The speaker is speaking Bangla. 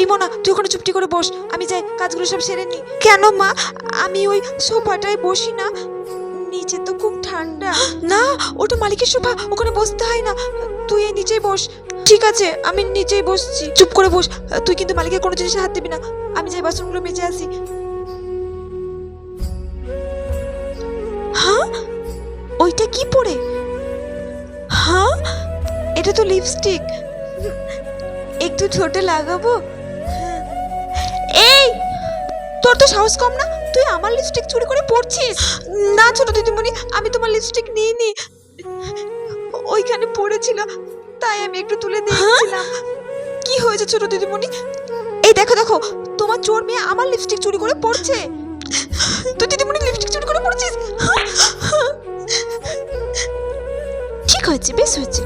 এই মনা, তুই ওখানে চুপটি করে বস, আমি যাই, কাজগুলো সব সেরে নি। কেন মা? আমি ওই সোফাটায় বসি না। নিচে তো খুব ঠান্ডা। না ওটা মালিকের সোফা, ওখানে বসতে হয় না। তুই এই নিচেই বস। ঠিক আছে, আমি নিচেই বসছি। চুপ করে বস। তুই কিন্তু মালিকের কোনো জিনিসে হাত দিবি না। আমি যাই, বাসনগুলো মেজে আসি। হ্যাঁ ওইটা কি পরে? হ্যাঁ এটা তো লিপস্টিক। একটু ঠোঁটে লাগাবো? এই তোর তো সাহস কম না? তুই আমার লিপস্টিক চুরি করে পড়ছিস না ছোট দিদিমণি আমি তোমার লিপস্টিক নিইনি। ওইখানে পড়েছিল তাই আমি একটু তুলে দেখছিলাম। কি হয়েছে ছোট দিদিমণি? এই দেখো দেখো তোমার চোর মেয়ে আমার লিপস্টিক চুরি করে পড়ছে তুই দিদিমণি লিপস্টিক চুরি করে পড়ছিস ঠিক হয়েছে বেশ হয়েছে।